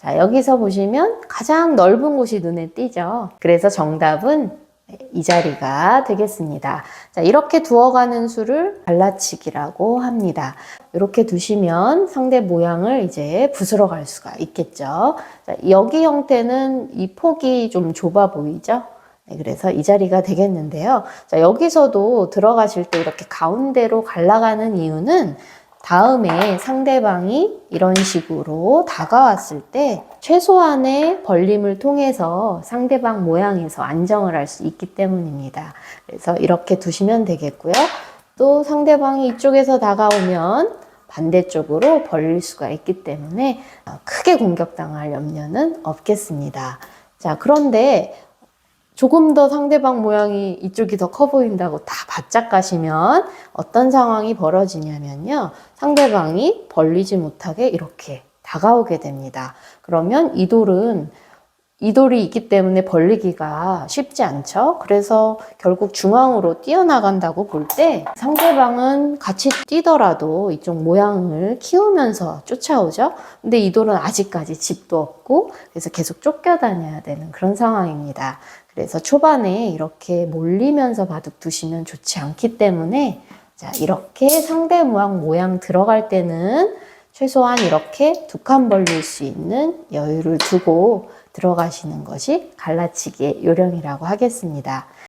자, 여기서 보시면 가장 넓은 곳이 눈에 띄죠. 그래서 정답은 이 자리가 되겠습니다. 자, 이렇게 두어가는 수를 갈라치기라고 합니다. 이렇게 두시면 상대 모양을 이제 부수러 갈 수가 있겠죠. 자, 여기 형태는 이 폭이 좀 좁아 보이죠? 네, 그래서 이 자리가 되겠는데요. 자, 여기서도 들어가실 때 이렇게 가운데로 갈라가는 이유는 다음에 상대방이 이런 식으로 다가왔을 때 최소한의 벌림을 통해서 상대방 모양에서 안정을 할 수 있기 때문입니다. 그래서 이렇게 두시면 되겠고요. 또 상대방이 이쪽에서 다가오면 반대쪽으로 벌릴 수가 있기 때문에 어, 크게 공격당할 염려는 없겠습니다. 자, 그런데 조금 더 상대방 모양이 이쪽이 더 커 보인다고 다 바짝 가시면 어떤 상황이 벌어지냐면요. 상대방이 벌리지 못하게 이렇게 다가오게 됩니다. 그러면 이 돌은 이 돌이 있기 때문에 벌리기가 쉽지 않죠. 그래서 결국 중앙으로 뛰어나간다고 볼 때 상대방은 같이 뛰더라도 이쪽 모양을 키우면서 쫓아오죠. 근데 이 돌은 아직까지 집도 없고 그래서 계속 쫓겨다녀야 되는 그런 상황입니다. 그래서 초반에 이렇게 몰리면서 바둑 두시면 좋지 않기 때문에 자, 이렇게 상대 모양 모양 들어갈 때는 최소한 이렇게 두 칸 벌릴 수 있는 여유를 두고 들어가시는 것이 갈라치기의 요령이라고 하겠습니다.